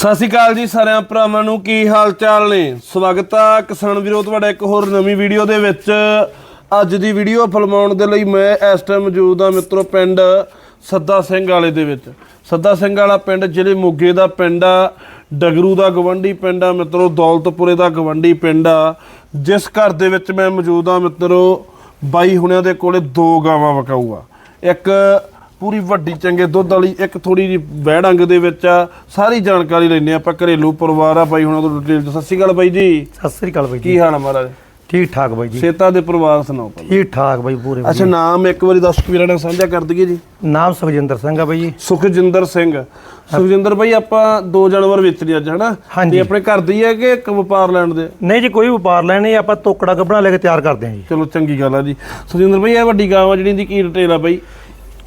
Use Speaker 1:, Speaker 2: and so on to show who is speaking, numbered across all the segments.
Speaker 1: ਸਤਿ ਸ਼੍ਰੀ ਅਕਾਲ ਜੀ ਸਾਰਿਆਂ ਭਰਾਵਾਂ ਨੂੰ, ਕੀ ਹਾਲ ਚਾਲ ਨੇ? ਸਵਾਗਤ ਆ ਕਿਸਾਨ ਵੀਰੋ ਤੁਹਾਡਾ ਇੱਕ ਹੋਰ ਨਵੀਂ ਵੀਡੀਓ ਦੇ ਵਿੱਚ। ਅੱਜ ਦੀ ਵੀਡੀਓ ਫਿਲਮਾਉਣ ਦੇ ਲਈ ਮੈਂ ਇਸ ਟਾਈਮ ਮੌਜੂਦ ਆ ਮਿੱਤਰੋ ਪਿੰਡ ਸੱਦਾ ਸਿੰਘ ਵਾਲੇ ਦੇ ਵਿੱਚ। ਸੱਦਾ ਸਿੰਘ ਵਾਲਾ ਪਿੰਡ ਜ਼ਿਲ੍ਹੇ ਮੋਗੇ ਦਾ ਪਿੰਡ ਆ, ਡਗਰੂ ਦਾ ਗਵੰਡੀ ਪਿੰਡ ਆ, ਮਿੱਤਰੋ ਦੌਲਤਪੁਰੇ ਦਾ ਗਵੰਡੀ ਪਿੰਡ ਆ। ਜਿਸ ਘਰ ਦੇ ਵਿੱਚ ਮੈਂ ਮੌਜੂਦ ਆ ਮਿੱਤਰੋ, ਬਾਈ ਹੁਣਿਆਂ ਦੇ ਕੋਲੇ ਦੋ ਗਾਵਾਂ ਵਕਾਊ ਆ ਇੱਕ ਪੂਰੀ ਵੱਡੀ ਚੰਗੇ ਦੁੱਧ ਵਾਲੀ ਇੱਕ ਥੋੜੀ ਜਿਹੀ ਵਹਿੜ ਅੰਗ ਦੇ ਵਿੱਚ ਆ ਸਾਰੀ ਜਾਣਕਾਰੀ ਲੈਣੇ ਆਪਾਂ ਘਰੇਲੂ ਪਰਿਵਾਰ ਆ ਬਾਈ ਹੁਣਾਂ ਤੋਂ ਡਿਟੇਲ ਸਤਿ ਸ਼੍ਰੀ ਅਕਾਲ ਬਾਈ ਜੀ।
Speaker 2: ਸਤਿ ਸ੍ਰੀ ਅਕਾਲ ਬਾਈ ਜੀ।
Speaker 1: ਕੀ ਹਾਲ ਆ ਮਹਾਰਾਜ?
Speaker 2: ਠੀਕ ਠਾਕ ਬਾਈ ਜੀ।
Speaker 1: ਸੇਤਾ ਦੇ ਪਰਿਵਾਰ ਸੁਣਾਓ ਪਹਿਲਾਂ
Speaker 2: ਠੀਕ ਠਾਕ ਬਾਈ ਪੂਰੇ
Speaker 1: ਅੱਛਾ ਨਾਮ ਇੱਕ ਵਾਰੀ ਦਰਸ਼ਕ ਵੀਰਾਂ ਨਾਲ ਸਾਂਝਾ ਕਰ ਦਈਏ ਜੀ।
Speaker 2: ਨਾਮ ਸੁਖਜਿੰਦਰ ਸਿੰਘ ਆ ਬਾਈ ਜੀ।
Speaker 1: ਸੁਖਜਿੰਦਰ ਸਿੰਘ। ਸੁਖਜਿੰਦਰ ਬਾਈ ਆਪਾਂ ਦੋ ਜਾਨਵਰ ਵੇਚਣੇ ਅੱਜ ਹਨਾ?
Speaker 2: ਹਾਂਜੀ।
Speaker 1: ਤੇ ਆਪਣੇ ਘਰ ਦੇ ਹੀ ਕਿ ਇੱਕ ਵਪਾਰ ਲੈਣ ਦੇ?
Speaker 2: ਨਹੀਂ ਜੀ ਕੋਈ ਵਪਾਰ ਲੈਣੇ ਆਪਾਂ ਤੋਕੜਾ ਗੱਬਣਾ ਲੈ ਕੇ ਤਿਆਰ ਕਰਦੇ ਹਾਂ ਜੀ।
Speaker 1: ਚਲੋ ਚੰਗੀ ਗੱਲ ਆ ਜੀ। ਸੁਖਜਿੰਦਰ ਬਾਈ ਇਹ ਵੱਡੀ ਗਾਂ ਆ ਜਿਹੜੀ ਦੀ ਕੀ ਡਿਟੇਲ ਆ ਬਾਈ?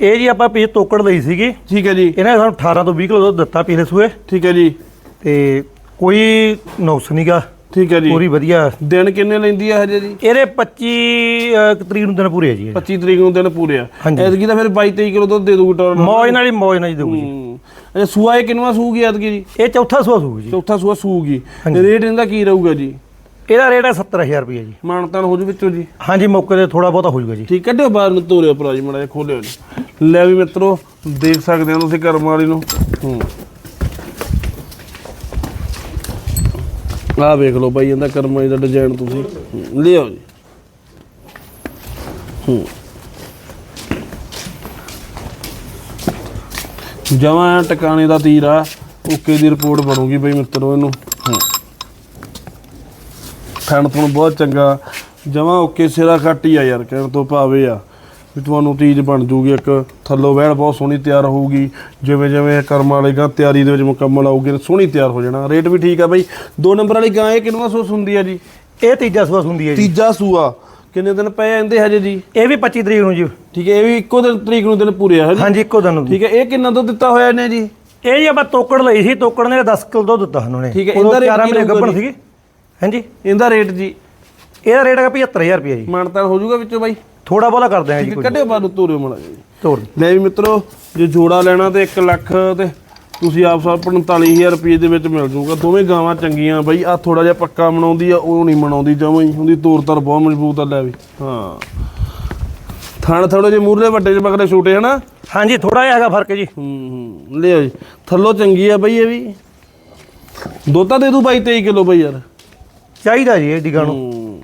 Speaker 2: ਇਹ ਜੀ ਆਪਾਂ ਪੀ ਤੋਕੜ ਲਈ ਸੀਗੀ।
Speaker 1: ਠੀਕ ਹੈ ਜੀ।
Speaker 2: ਇਹਨਾਂ ਸਾਨੂੰ 18 ਤੋਂ 20 ਕਿਲੋ ਦੁੱਧ ਦਿੱਤਾ ਪਿਛਲੇ ਸੂਏ।
Speaker 1: ਠੀਕ ਹੈ ਜੀ।
Speaker 2: ਤੇ ਕੋਈ ਨੁਕਸ ਨਹੀਂਗਾ
Speaker 1: ਠੀਕ ਹੈ ਜੀ।
Speaker 2: ਪੂਰੀ ਵਧੀਆ।
Speaker 1: ਦਿਨ ਕਿੰਨੇ ਲੈਂਦੀ ਆ ਹਜੇ ਜੀ?
Speaker 2: ਇਹਦੇ 25 ਅਹ, ਤਰੀਕ ਨੂੰ ਦਿਨ ਪੂਰੇ ਆ ਜੀ ਇਹਦੇ।
Speaker 1: 25 ਤਰੀਕ ਨੂੰ ਦਿਨ ਪੂਰੇ ਆ। ਐਤਕੀ ਤਾਂ ਫਿਰ 22 23 ਕਿਲੋ ਦੁੱਧ ਦੇ ਦੂਗੀ ਟਰਨ
Speaker 2: ਮੌਜ ਨਾਲ ਹੀ ਮੌਜ ਨਾਲ ਹੀ ਦੇਊ ਜੀ।
Speaker 1: ਹੂੰ। ਇਹ ਸੂਆ ਇਹ ਕਿੰਨਵਾ ਸੂਗੀ ਐਤਕੀ ਜੀ?
Speaker 2: ਇਹ ਚੌਥਾ ਸੂਆ ਸੂ ਜੀ।
Speaker 1: ਚੌਥਾ ਸੂਆ ਸੂਗੀ। ਰੇਟ ਇਹਦਾ ਕੀ ਰਹੂਗਾ ਜੀ?
Speaker 2: ਇਹਦਾ ਰੇਟ ਹੈ 70000 ਰੁਪਏ ਜੀ।
Speaker 1: ਮਾਨਤਾਨ ਹੋ ਜੂ ਵਿੱਚੋਂ ਜੀ।
Speaker 2: ਹਾਂਜੀ ਮੌਕੇ ਤੇ ਥੋੜਾ ਬਹੁਤਾ ਹੋ ਜਾਊਗਾ ਜੀ।
Speaker 1: ਠੀਕ ਕੱਢਿਓ ਬਾਹਰ ਨੂੰ ਤੋਰਿਓ ਭਰਾ ਜੀ ਮੜਾ ਜਿਹਾ ਖੋਲਿਓ ਜੀ। ਲੈ ਵੀ ਮਿੱਤਰੋ ਦੇਖ ਸਕਦੇ ਹੋ ਤੁਸੀਂ ਕਰਮ ਵਾਲੀ ਨੂੰ। ਹੂੰ। ਆਹ ਵੇਖ ਲਓ ਬਾਈ ਇਹਦਾ ਕਰਮ ਵਾਲੀ ਦਾ ਡਿਜ਼ਾਈਨ ਤੁਸੀਂ। ਹੂੰ, ਲਿਆਓ ਜੀ। ਹੂੰ। ਜਮਾ ਟਿਕਾਣੇ ਦਾ ਤੀਰ ਆ ਓਕੇ ਦੀ ਰਿਪੋਰਟ ਬਣੂਗੀ ਬਈ ਮਿੱਤਰੋ ਇਹਨੂੰ। ਖਾਣ ਤੋਂ ਬਹੁਤ ਚੰਗਾ। ਜਮਾ ਓਕੇ ਸਿਰਾ ਘੱਟ ਹੀ ਆ ਯਾਰ ਕਹਿਣ ਤੋਂ ਭਾਵੇਂ ਆ। ਵੀ ਤੁਹਾਨੂੰ ਚੀਜ਼ ਬਣ ਜੂਗੀ ਇੱਕ ਥੱਲੋਂ ਵਹਿੜ ਬਹੁਤ ਸੋਹਣੀ ਤਿਆਰ ਹੋਊਗੀ। ਜਿਵੇਂ ਜਿਵੇਂ ਕਰਮ ਵਾਲੀ ਗਾਂ ਤਿਆਰੀ ਦੇ ਵਿੱਚ ਮੁਕੰਮਲ ਆਊਗੀ ਸੋਹਣੀ ਤਿਆਰ ਹੋ ਜਾਣਾ। ਰੇਟ ਵੀ ਠੀਕ ਆ ਬਈ। ਦੋ ਨੰਬਰ ਵਾਲੀ ਗਾਂ ਇਹ ਕਿੰਨਵਾਂ ਸੂਸ ਹੁੰਦੀ ਆ ਜੀ?
Speaker 2: ਇਹ ਤੀਜਾ ਸੂਆ ਹੁੰਦੀ ਹੈ ਜੀ।
Speaker 1: ਤੀਜਾ ਸੂਆ। ਕਿੰਨੇ ਦਿਨ ਪਏ ਜਾਂਦੇ ਹਜੇ ਜੀ?
Speaker 2: ਇਹ ਵੀ 25 ਤਰੀਕ ਨੂੰ ਜੀ।
Speaker 1: ਠੀਕ ਹੈ ਇਹ ਵੀ ਇੱਕੋ ਦਿਨ ਤਰੀਕ ਨੂੰ ਦਿਨ ਪੂਰੇ ਆ ਹਜੇ।
Speaker 2: ਹਾਂਜੀ ਇੱਕੋ ਦਿਨ ਨੂੰ
Speaker 1: ਠੀਕ ਹੈ ਇਹ ਕਿੰਨਾ ਦੁੱਧ ਦਿੱਤਾ ਹੋਇਆ ਇਹਨੇ ਜੀ?
Speaker 2: ਇਹ ਜੀ ਆਪਾਂ ਤੋਕੜ ਲਈ ਸੀ ਤੋਕੜ ਨੇ 10 ਕਿਲੋ ਦੁੱਧ ਦਿੱਤਾ ਸਾਨੂੰ ਨੇ
Speaker 1: ਠੀਕ ਹੈ, ਇਹਦਾ ਰੇਟ
Speaker 2: 11
Speaker 1: ਕੀ
Speaker 2: ਮਹੀਨੇ ਗੱਭਣ? ਸੀਗੀ। ਹਾਂਜੀ?
Speaker 1: ਇਹਦਾ ਰੇਟ ਜੀ।
Speaker 2: ਇਹਦਾ ਰੇਟ ਹੈਗਾ 75000 ਰੁਪਏ ਜੀ।
Speaker 1: ਮਾਨਤਾਨ ਹੋ ਜਾਊਗਾ ਵਿੱਚੋਂ ਬਾਈ।
Speaker 2: ਥੋੜਾ ਬਹੁਤਾ ਕਰ ਦਿਆਂਗੇ ਜੀ
Speaker 1: ਕੱਢਿਓ ਨੂੰ ਤੋਰਿਓ ਮੜਾ ਜੀ।
Speaker 2: ਤੋੜ
Speaker 1: ਲੈ ਵੀ ਮਿੱਤਰੋ ਜੇ ਜੋੜਾ ਲੈਣਾ ਤੇ 1 ਲੱਖ ਤੇ ਤੁਸੀਂ ਆਪ ਸਭ 45000 ਰੁਪਏ ਦੇ ਵਿੱਚ ਮਿਲ ਜਾਊਗਾ ਦੋਵੇਂ ਗਾਵਾਂ ਚੰਗੀਆਂ ਬਈ। ਆ ਥੋੜਾ ਜਿਹਾ ਪੱਕਾ ਬਣਾਉਂਦੀ ਆ ਉਹ ਨਹੀਂ ਬਣਾਉਂਦੀ ਜਮਾਂ ਹੀ। ਉਹਦੀ ਤੋਰ ਤਰ ਬਹੁਤ ਮਜ਼ਬੂਤ ਆ ਲੈ ਵੀ। ਹਾਂ। ਥਣ ਥੋੜੇ ਜਿਹੇ ਮੂਰਲੇ ਵੱਡੇ ਜਿਹੇ ਬਕਰੇ ਛੋਟੇ ਹਨਾ?
Speaker 2: ਹਾਂਜੀ ਥੋੜਾ ਜਿਹਾ ਹੈਗਾ ਫ਼ਰਕ ਜੀ।
Speaker 1: ਹੂੰ ਹੂੰ। ਲਿਓ ਜੀ। ਥੱਲੋਂ ਚੰਗੀ ਆ ਬਈ ਇਹ ਵੀ। ਦੋਤਾ ਦੇ ਦੂ ਬਾਈ 23 ਕਿਲੋ ਬਈ ਯਾਰ।
Speaker 2: ਚਾਹੀਦਾ ਜੀ ਇਹ ਡਿਗਾ ਨੂੰ।
Speaker 1: ਹੂੰ।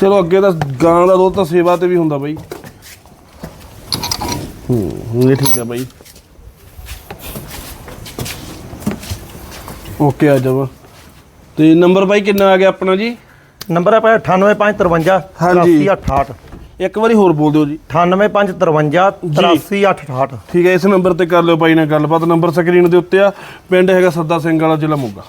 Speaker 1: ਚਲੋ ਅੱਗੇ ਤਾਂ ਗਾਂ ਦਾ ਦੁੱਧ ਤਾਂ ਸੇਵਾ ਤੇ ਵੀ ਹੁੰਦਾ ਬਾਈ। ਹੂੰ ਇਹ ਠੀਕ ਆ ਬਾਈ। ਓਕੇ ਆ ਜਾਵਾ ਤੇ ਨੰਬਰ ਬਾਈ ਕਿੰਨਾ ਆ ਗਿਆ ਆਪਣਾ ਜੀ?
Speaker 2: ਨੰਬਰ ਹੈ 98553
Speaker 1: ਹਾਂਜੀ।
Speaker 2: 8368
Speaker 1: ਇੱਕ ਵਾਰੀ ਹੋਰ ਬੋਲ ਦਿਓ ਜੀ।
Speaker 2: 98553 8368
Speaker 1: ਠੀਕ ਹੈ ਇਸ ਨੰਬਰ ਤੇ ਕਰ ਲਿਓ ਬਾਈ ਨਾਲ ਗੱਲਬਾਤ। ਨੰਬਰ ਸਕਰੀਨ ਦੇ ਉੱਤੇ ਆ। ਪਿੰਡ ਹੈਗਾ ਸੱਦਾ ਸਿੰਘ ਵਾਲਾ ਜ਼ਿਲ੍ਹਾ ਮੋਗਾ।